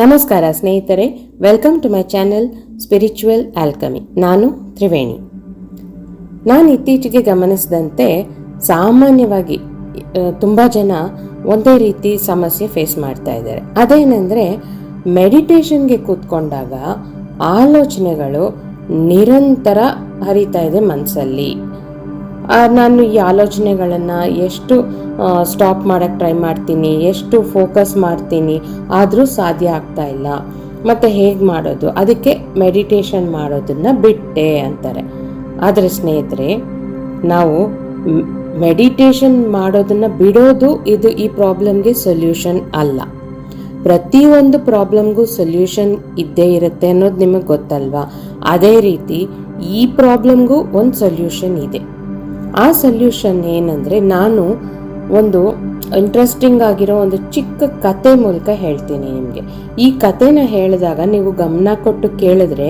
ನಮಸ್ಕಾರ ಸ್ನೇಹಿತರೆ welcome to my channel spiritual alchemy ನಾನು ತ್ರಿವೇಣಿ. ನಾನು ಇತ್ತೀಚೆಗೆ ಗಮನಿಸಿದಂತೆ ಸಾಮಾನ್ಯವಾಗಿ ತುಂಬ ಜನ ಒಂದೇ ರೀತಿ ಸಮಸ್ಯೆ ಫೇಸ್ ಮಾಡ್ತಾ ಇದ್ದಾರೆ. ಅದೇನೆಂದರೆ ಮೆಡಿಟೇಷನ್ಗೆ ಕೂತ್ಕೊಂಡಾಗ ಆಲೋಚನೆಗಳು ನಿರಂತರ ಹರಿತಾ ಇದೆ ಮನಸ್ಸಲ್ಲಿ ನಾನು ಈ ಆಲೋಚನೆಗಳನ್ನು ಎಷ್ಟು ಸ್ಟಾಪ್ ಮಾಡೋಕ್ಕೆ ಟ್ರೈ ಮಾಡ್ತೀನಿ, ಎಷ್ಟು ಫೋಕಸ್ ಮಾಡ್ತೀನಿ, ಆದರೂ ಸಾಧ್ಯ ಆಗ್ತಾ ಇಲ್ಲ. ಮತ್ತು ಹೇಗೆ ಮಾಡೋದು? ಅದಕ್ಕೆ ಮೆಡಿಟೇಷನ್ ಮಾಡೋದನ್ನು ಬಿಟ್ಟೆ ಅಂತಾರೆ. ಆದರೆ ಸ್ನೇಹಿತರೆ, ನಾವು ಮೆಡಿಟೇಷನ್ ಮಾಡೋದನ್ನು ಬಿಡೋದು ಇದು ಈ ಪ್ರಾಬ್ಲಮ್ಗೆ ಸೊಲ್ಯೂಷನ್ ಅಲ್ಲ. ಪ್ರತಿಯೊಂದು ಪ್ರಾಬ್ಲಮ್ಗೂ ಸೊಲ್ಯೂಷನ್ ಇದ್ದೇ ಇರುತ್ತೆ ಅನ್ನೋದು ನಿಮಗೆ ಗೊತ್ತಲ್ವಾ? ಅದೇ ರೀತಿ ಈ ಪ್ರಾಬ್ಲಮ್ಗೂ ಒಂದು ಸೊಲ್ಯೂಷನ್ ಇದೆ. ಆ ಸೊಲ್ಯೂಷನ್ ಏನಂದರೆ ನಾನು ಒಂದು ಇಂಟ್ರೆಸ್ಟಿಂಗ್ ಆಗಿರೋ ಒಂದು ಚಿಕ್ಕ ಕತೆ ಮೂಲಕ ಹೇಳ್ತೀನಿ ನಿಮಗೆ. ಈ ಕತೆನ ಹೇಳಿದಾಗ ನೀವು ಗಮನ ಕೊಟ್ಟು ಕೇಳಿದ್ರೆ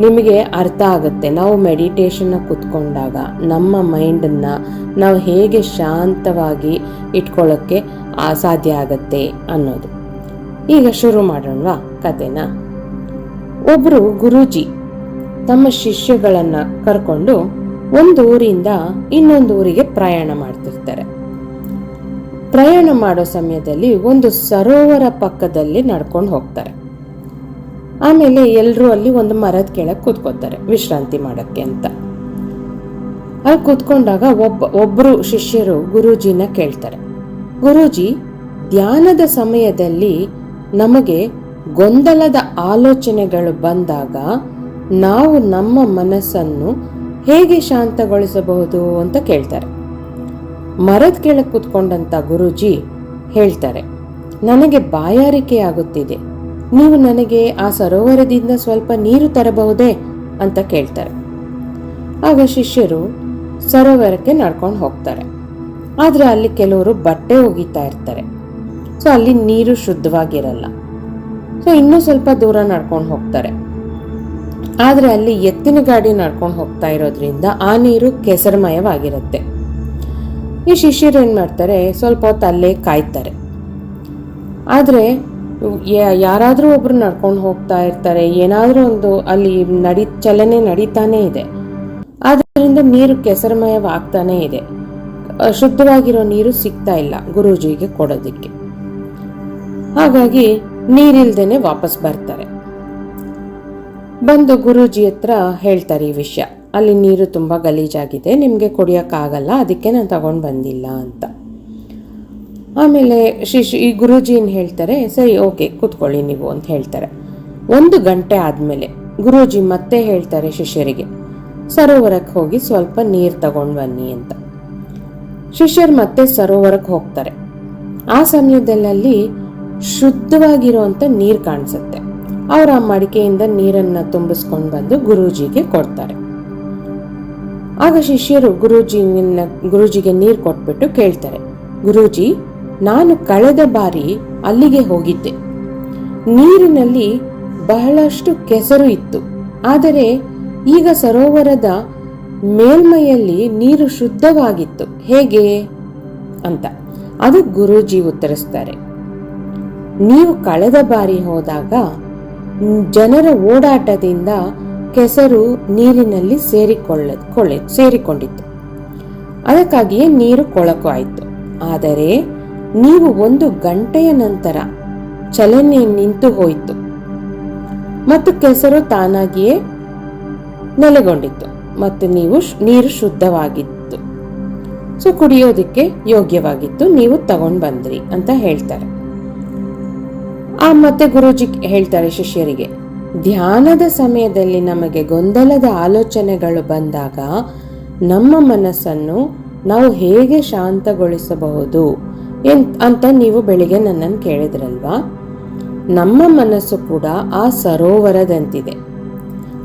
ನಿಮಗೆ ಅರ್ಥ ಆಗುತ್ತೆ. ನಾವು ಮೆಡಿಟೇಷನ್ನ ಕುತ್ಕೊಂಡಾಗ ನಮ್ಮ ಮೈಂಡನ್ನು ನಾವು ಹೇಗೆ ಶಾಂತವಾಗಿ ಇಟ್ಕೊಳ್ಳೋಕ್ಕೆ ಸಾಧ್ಯ ಆಗತ್ತೆ ಅನ್ನೋದು. ಈಗ ಶುರು ಮಾಡೋಣವಾ ಕತೆನ? ಒಬ್ಬರು ಗುರೂಜಿ ತಮ್ಮ ಶಿಷ್ಯಗಳನ್ನು ಕರ್ಕೊಂಡು ಒಂದು ಊರಿಂದ ಇನ್ನೊಂದು ಊರಿಗೆ ಪ್ರಯಾಣ ಮಾಡ್ತಿರ್ತಾರೆ. ಪ್ರಯಾಣ ಮಾಡೋ ಸಮಯದಲ್ಲಿ ಒಂದು ಸರೋವರ ಪಕ್ಕದಲ್ಲಿ ನಡ್ಕೊಂಡು ಹೋಗ್ತಾರೆ. ಆಮೇಲೆ ಎಲ್ಲರೂ ಅಲ್ಲಿ ಒಂದು ಮರದ ಕೆಳಗೆ ಕೂತ್ಕೋತಾರೆ ವಿಶ್ರಾಂತಿ ಮಾಡಕ್ಕೆ ಅಂತ. ಅಲ್ಲಿ ಕೂತ್ಕೊಂಡಾಗ ಒಬ್ಬ ಒಬ್ಬರು ಶಿಷ್ಯರು ಗುರೂಜಿನ ಕೇಳ್ತಾರೆ. ಗುರೂಜಿ, ಧ್ಯಾನದ ಸಮಯದಲ್ಲಿ ನಮಗೆ ಗೊಂದಲದ ಆಲೋಚನೆಗಳು ಬಂದಾಗ ನಾವು ನಮ್ಮ ಮನಸ್ಸನ್ನು ಹೇಗೆ ಶಾಂತಗೊಳಿಸಬಹುದು ಅಂತ ಕೇಳ್ತಾರೆ. ಮರದ ಕೆಳಗೆ ಕೂತ್ಕೊಂಡಂತ ಗುರುಜಿ ಹೇಳ್ತಾರೆ, ನನಗೆ ಬಾಯಾರಿಕೆ ಆಗುತ್ತಿದೆ, ನೀವು ನನಗೆ ಆ ಸರೋವರದಿಂದ ಸ್ವಲ್ಪ ನೀರು ತರಬಹುದೇ ಅಂತ ಕೇಳ್ತಾರೆ. ಆಗ ಶಿಷ್ಯರು ಸರೋವರಕ್ಕೆ ನಡ್ಕೊಂಡು ಹೋಗ್ತಾರೆ. ಆದರೆ ಅಲ್ಲಿ ಕೆಲವರು ಬಟ್ಟೆ ಒಗಿತಾ ಇರ್ತಾರೆ. ಸೊ ಅಲ್ಲಿ ನೀರು ಶುದ್ಧವಾಗಿರಲ್ಲ. ಸೊ ಇನ್ನೂ ಸ್ವಲ್ಪ ದೂರ ನಡ್ಕೊಂಡು ಹೋಗ್ತಾರೆ. ಆದರೆ ಅಲ್ಲಿ ಎತ್ತಿನ ಗಾಡಿ ನಡ್ಕೊಂಡು ಹೋಗ್ತಾ ಇರೋದ್ರಿಂದ ಆ ನೀರು ಕೆಸರಮಯವಾಗಿರುತ್ತೆ. ಈ ಶಿಷ್ಯರು ಏನು ಮಾಡ್ತಾರೆ, ಸ್ವಲ್ಪ ಹೊತ್ತು ಅಲ್ಲೇ ಕಾಯ್ತಾರೆ. ಆದರೆ ಯಾರಾದರೂ ಒಬ್ರು ನಡ್ಕೊಂಡು ಹೋಗ್ತಾ ಇರ್ತಾರೆ, ಏನಾದರೂ ಒಂದು ಅಲ್ಲಿ ನಡಿ, ಚಲನೆ ನಡೀತಾನೇ ಇದೆ. ಆದ್ದರಿಂದ ನೀರು ಕೆಸರಮಯವಾಗ್ತಾನೇ ಇದೆ. ಶುದ್ಧವಾಗಿರೋ ನೀರು ಸಿಗ್ತಾ ಇಲ್ಲ ಗುರೂಜಿಗೆ ಕೊಡೋದಕ್ಕೆ. ಹಾಗಾಗಿ ನೀರಿಲ್ದೇನೆ ವಾಪಸ್ ಬರ್ತಾರೆ. ಬಂದು ಗುರೂಜಿ ಹತ್ರ ಹೇಳ್ತಾರೆ ಈ ವಿಷಯ. ಅಲ್ಲಿ ನೀರು ತುಂಬ ಗಲೀಜಾಗಿದೆ, ನಿಮಗೆ ಕುಡಿಯೋಕ್ಕಾಗಲ್ಲ, ಅದಕ್ಕೆ ನಾನು ತಗೊಂಡು ಬಂದಿಲ್ಲ ಅಂತ. ಆಮೇಲೆ ಶಿಶು ಈ ಗುರೂಜಿ ಏನು ಹೇಳ್ತಾರೆ, ಸರಿ, ಓಕೆ, ಕೂತ್ಕೊಳ್ಳಿ ನೀವು ಅಂತ ಹೇಳ್ತಾರೆ. ಒಂದು ಗಂಟೆ ಆದಮೇಲೆ ಗುರೂಜಿ ಮತ್ತೆ ಹೇಳ್ತಾರೆ ಶಿಷ್ಯರಿಗೆ ಸರೋವರಕ್ಕೆ ಹೋಗಿ ಸ್ವಲ್ಪ ನೀರು ತಗೊಂಡು ಬನ್ನಿ ಅಂತ. ಶಿಷ್ಯರು ಮತ್ತೆ ಸರೋವರಕ್ಕೆ ಹೋಗ್ತಾರೆ. ಆ ಸಮಯದಲ್ಲಿ ಶುದ್ಧವಾಗಿರುವಂಥ ನೀರು ಕಾಣಿಸುತ್ತೆ. ಅವ್ರು ಆ ಮಡಿಕೆಯಿಂದ ನೀರನ್ನ ತುಂಬಿಸ್ಕೊಂಡು ಬಂದು ಗುರೂಜಿಗೆ ಕೊಡ್ತಾರೆ. ಆಗ ಶಿಷ್ಯರು ಗುರೂಜಿ ಗುರೂಜಿಗೆ ನೀರು ಕೊಟ್ಬಿಟ್ಟು ಕೇಳ್ತಾರೆ, ಗುರೂಜಿ, ನಾನು ಕಳೆದ ಬಾರಿ ಅಲ್ಲಿಗೆ ಹೋಗಿದ್ದೆ. ನೀರಿನಲ್ಲಿ ಬಹಳಷ್ಟು ಕೆಸರು ಇತ್ತು. ಆದರೆ ಈಗ ಸರೋವರದ ಮೇಲ್ಮೈಯಲ್ಲಿ ನೀರು ಶುದ್ಧವಾಗಿತ್ತು. ಹೇಗೆ ಅಂತ. ಅದು ಗುರೂಜಿ ಉತ್ತರಿಸ್ತಾರೆ, ನೀವು ಕಳೆದ ಬಾರಿ ಹೋದಾಗ ಜನರ ಓಡಾಟದಿಂದ ಕೆಸರು ನೀರಿನಲ್ಲಿ ಸೇರಿಕೊಳ್ಳ, ಕೊಳ್ಳೆ, ಸೇರಿಕೊಂಡಿತ್ತು. ಅದಕ್ಕಾಗಿಯೇ ನೀರು ಕೊಳಕು ಆಯಿತು. ಆದರೆ ನೀವು ಒಂದು ಗಂಟೆಯ ನಂತರ ಚಲನೆ ನಿಂತು ಹೋಯಿತು. ಮತ್ತು ಕೆಸರು ತಾನಾಗಿಯೇ ನೆಲೆಗೊಂಡಿತ್ತು. ಮತ್ತು ನೀವು ನೀರು ಶುದ್ಧವಾಗಿತ್ತು. ಸೊ, ಕುಡಿಯೋದಕ್ಕೆ ಯೋಗ್ಯವಾಗಿತ್ತು. ನೀವು ತಗೊಂಡ್ ಬಂದ್ರಿ ಅಂತ ಹೇಳ್ತಾರೆ. ಆ ಮತ್ತೆ ಗುರುಜಿ ಹೇಳ್ತಾರೆ ಶಿಷ್ಯರಿಗೆ, ಧ್ಯಾನದ ಸಮಯದಲ್ಲಿ ನಮಗೆ ಗೊಂದಲದ ಆಲೋಚನೆಗಳು ಬಂದಾಗ ನಮ್ಮ ಮನಸ್ಸನ್ನು ನಾವು ಹೇಗೆ ಶಾಂತಗೊಳಿಸಬಹುದು ಅಂತ ನೀವು ಬೆಳಿಗ್ಗೆ ನನ್ನನ್ನು ಕೇಳಿದ್ರಲ್ವಾ? ನಮ್ಮ ಮನಸ್ಸು ಕೂಡ ಆ ಸರೋವರದಂತಿದೆ.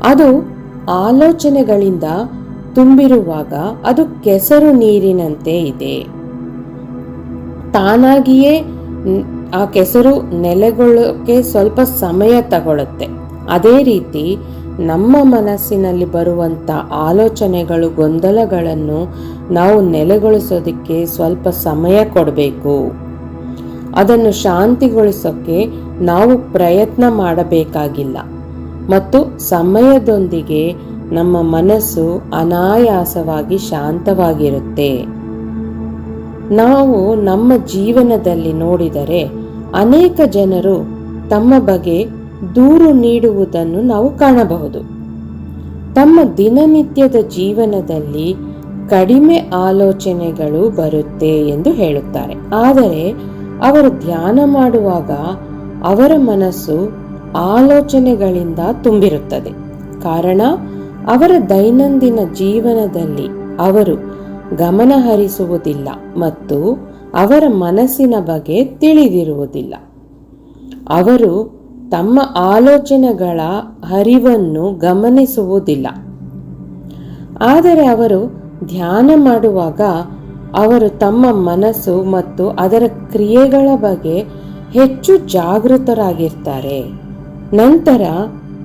ಅದು ಆಲೋಚನೆಗಳಿಂದ ತುಂಬಿರುವಾಗ ಅದು ಕೆಸರು ನೀರಿನಂತೆ ಇದೆ. ತಾನಾಗಿಯೇ ಆ ಕೆಸರು ನೆಲೆಗೊಳ್ಳೋಕೆ ಸ್ವಲ್ಪ ಸಮಯ ತಗೊಳುತ್ತೆ. ಅದೇ ರೀತಿ ನಮ್ಮ ಮನಸ್ಸಿನಲ್ಲಿ ಬರುವಂಥ ಆಲೋಚನೆಗಳು, ಗೊಂದಲಗಳನ್ನು ನಾವು ನೆಲೆಗೊಳಿಸೋದಕ್ಕೆ ಸ್ವಲ್ಪ ಸಮಯ ಕೊಡಬೇಕು. ಅದನ್ನು ಶಾಂತಿಗೊಳಿಸೋಕ್ಕೆ ನಾವು ಪ್ರಯತ್ನ ಮಾಡಬೇಕಾಗಿಲ್ಲ. ಮತ್ತು ಸಮಯದೊಂದಿಗೆ ನಮ್ಮ ಮನಸ್ಸು ಅನಾಯಾಸವಾಗಿ ಶಾಂತವಾಗಿರುತ್ತೆ. ನಾವು ನಮ್ಮ ಜೀವನದಲ್ಲಿ ನೋಡಿದರೆ ಅನೇಕ ಜನರು ತಮ್ಮ ಬಗ್ಗೆ ದೂರು ನೀಡುವುದನ್ನು ನಾವು ಕಾಣಬಹುದು. ತಮ್ಮ ದಿನನಿತ್ಯದ ಜೀವನದಲ್ಲಿ ಕಡಿಮೆ ಆಲೋಚನೆಗಳು ಬರುತ್ತೆ ಎಂದು ಹೇಳುತ್ತಾರೆ. ಆದರೆ ಅವರು ಧ್ಯಾನ ಮಾಡುವಾಗ ಅವರ ಮನಸ್ಸು ಆಲೋಚನೆಗಳಿಂದ ತುಂಬಿರುತ್ತದೆ. ಕಾರಣ ಅವರ ದೈನಂದಿನ ಜೀವನದಲ್ಲಿ ಅವರು ಗಮನ ಹರಿಸುವುದಿಲ್ಲ ಮತ್ತು ಅವರ ಮನಸ್ಸಿನ ಬಗ್ಗೆ ತಿಳಿದಿರುವುದಿಲ್ಲ. ಅವರು ತಮ್ಮ ಆಲೋಚನೆಗಳ ಹರಿವನ್ನು ಗಮನಿಸುವುದಿಲ್ಲ. ಆದರೆ ಅವರು ಧ್ಯಾನ ಮಾಡುವಾಗ ಅವರು ತಮ್ಮ ಮನಸ್ಸು ಮತ್ತು ಅದರ ಕ್ರಿಯೆಗಳ ಬಗ್ಗೆ ಹೆಚ್ಚು ಜಾಗೃತರಾಗಿರ್ತಾರೆ. ನಂತರ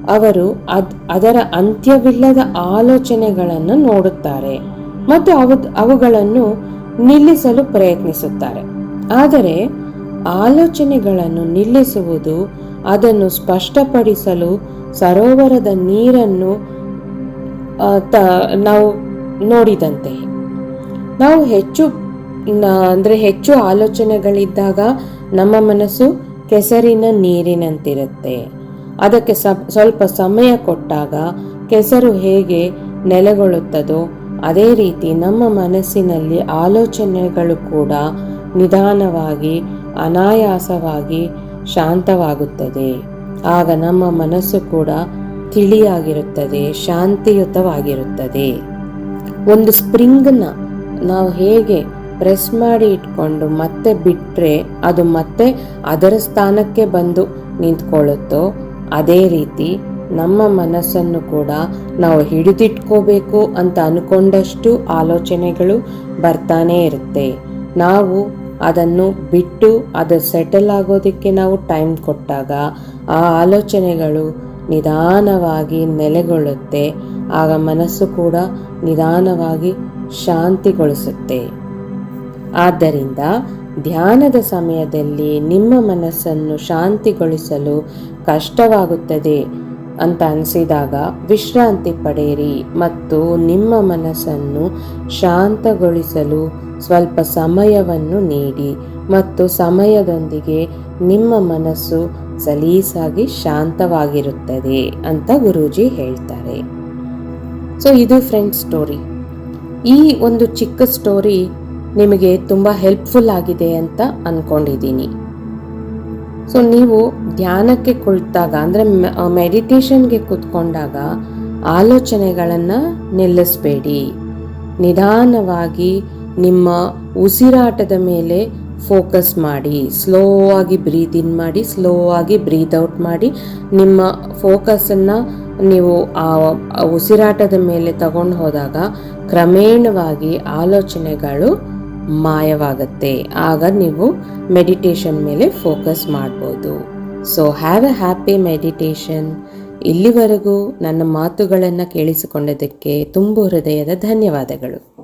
ಅವರು ಅದ್, ಅದರ ಅಂತ್ಯವಿಲ್ಲದ ಆಲೋಚನೆಗಳನ್ನು ನೋಡುತ್ತಾರೆ ಮತ್ತು ಅವು, ಅವುಗಳನ್ನು ನಿಲ್ಲಿಸಲು ಪ್ರಯತ್ನಿಸುತ್ತಾರೆ. ಆದರೆ ಆಲೋಚನೆಗಳನ್ನು ನಿಲ್ಲಿಸುವುದು, ಅದನ್ನು ಸ್ಪಷ್ಟಪಡಿಸಲು ಸರೋವರದ ನೀರನ್ನು ನಾವು ನೋಡಿದಂತೆ. ನಾವು ಹೆಚ್ಚು ಅಂದರೆ ಹೆಚ್ಚು ಆಲೋಚನೆಗಳಿದ್ದಾಗ ನಮ್ಮ ಮನಸ್ಸು ಕೆಸರಿನ ನೀರಿನಂತಿರುತ್ತೆ. ಅದಕ್ಕೆ ಸ್ವಲ್ಪ ಸಮಯ ಕೊಟ್ಟಾಗ ಕೆಸರು ಹೇಗೆ ನೆಲೆಗೊಳ್ಳುತ್ತದೋ ಅದೇ ರೀತಿ ನಮ್ಮ ಮನಸ್ಸಿನಲ್ಲಿ ಆಲೋಚನೆಗಳು ಕೂಡ ನಿಧಾನವಾಗಿ, ಅನಾಯಾಸವಾಗಿ ಶಾಂತವಾಗುತ್ತದೆ. ಆಗ ನಮ್ಮ ಮನಸ್ಸು ಕೂಡ ತಿಳಿಯಾಗಿರುತ್ತದೆ, ಶಾಂತಿಯುತವಾಗಿರುತ್ತದೆ. ಒಂದು ಸ್ಪ್ರಿಂಗ್ನ ನಾವು ಹೇಗೆ ಪ್ರೆಸ್ ಮಾಡಿ ಇಟ್ಕೊಂಡು ಮತ್ತೆ ಬಿಟ್ಟರೆ ಅದು ಮತ್ತೆ ಅದರ ಸ್ಥಾನಕ್ಕೆ ಬಂದು ನಿಂತ್ಕೊಳ್ಳುತ್ತೋ, ಅದೇ ರೀತಿ ನಮ್ಮ ಮನಸ್ಸನ್ನು ಕೂಡ ನಾವು ಹಿಡಿದಿಟ್ಕೋಬೇಕು ಅಂತ ಅನ್ಕೊಂಡಷ್ಟು ಆಲೋಚನೆಗಳು ಬರ್ತಾನೆ ಇರುತ್ತೆ. ನಾವು ಅದನ್ನು ಬಿಟ್ಟು ಅದು ಸೆಟಲ್ ಆಗೋದಕ್ಕೆ ನಾವು ಟೈಮ್ ಕೊಟ್ಟಾಗ ಆ ಆಲೋಚನೆಗಳು ನಿಧಾನವಾಗಿ ನೆಲೆಗೊಳ್ಳುತ್ತೆ. ಆಗ ಮನಸ್ಸು ಕೂಡ ನಿಧಾನವಾಗಿ ಶಾಂತಿಗೊಳಿಸುತ್ತೆ. ಆದ್ದರಿಂದ ಧ್ಯಾನದ ಸಮಯದಲ್ಲಿ ನಿಮ್ಮ ಮನಸ್ಸನ್ನು ಶಾಂತಿಗೊಳಿಸಲು ಕಷ್ಟವಾಗುತ್ತದೆ. ಅಂತ ಅನಿಸಿದಾಗ, ವಿಶ್ರಾಂತಿ ಪಡೆಯಿರಿ ಮತ್ತು ನಿಮ್ಮ ಮನಸ್ಸನ್ನು ಶಾಂತಗೊಳಿಸಲು ಸ್ವಲ್ಪ ಸಮಯವನ್ನು ನೀಡಿ ಮತ್ತು ಸಮಯದೊಂದಿಗೆ ನಿಮ್ಮ ಮನಸ್ಸು ಸಲೀಸಾಗಿ ಶಾಂತವಾಗಿರುತ್ತದೆ ಅಂತ ಗುರೂಜಿ ಹೇಳ್ತಾರೆ. ಸೊ ಇದು ಫ್ರೆಂಡ್ ಸ್ಟೋರಿ ಈ ಒಂದು ಚಿಕ್ಕ ಸ್ಟೋರಿ ನಿಮಗೆ ತುಂಬ ಹೆಲ್ಪ್ಫುಲ್ ಆಗಿದೆ ಅಂತ ಅಂದ್ಕೊಂಡಿದ್ದೀನಿ ಸೊ ನೀವು ಧ್ಯಾನಕ್ಕೆ ಕುಳಿತಾಗ, ಅಂದರೆ ಮೆಡಿಟೇಷನ್ಗೆ ಕೂತ್ಕೊಂಡಾಗ ಆಲೋಚನೆಗಳನ್ನು ನಿಲ್ಲಿಸಬೇಡಿ. ನಿಧಾನವಾಗಿ ನಿಮ್ಮ ಉಸಿರಾಟದ ಮೇಲೆ ಫೋಕಸ್ ಮಾಡಿ ಸ್ಲೋ ಆಗಿ ಬ್ರೀತ್ ಇನ್ ಮಾಡಿ ಸ್ಲೋ ಆಗಿ ಬ್ರೀತ್ ಔಟ್ ಮಾಡಿ, ನಿಮ್ಮ ಫೋಕಸನ್ನು ನೀವು ಆ ಉಸಿರಾಟದ ಮೇಲೆ ತಗೊಂಡು ಹೋದಾಗ ಕ್ರಮೇಣವಾಗಿ ಆಲೋಚನೆಗಳು ಮಾಯವಾಗುತ್ತೆ. ಆಗ ನೀವು ಮೆಡಿಟೇಷನ್ ಮೇಲೆ ಫೋಕಸ್ ಮಾಡ್ಬೋದು. So have a happy meditation ಇಲ್ಲಿವರೆಗೂ ನನ್ನ ಮಾತುಗಳನ್ನು ಕೇಳಿಸಿಕೊಂಡದಕ್ಕೆ ತುಂಬು ಹೃದಯದ ಧನ್ಯವಾದಗಳು.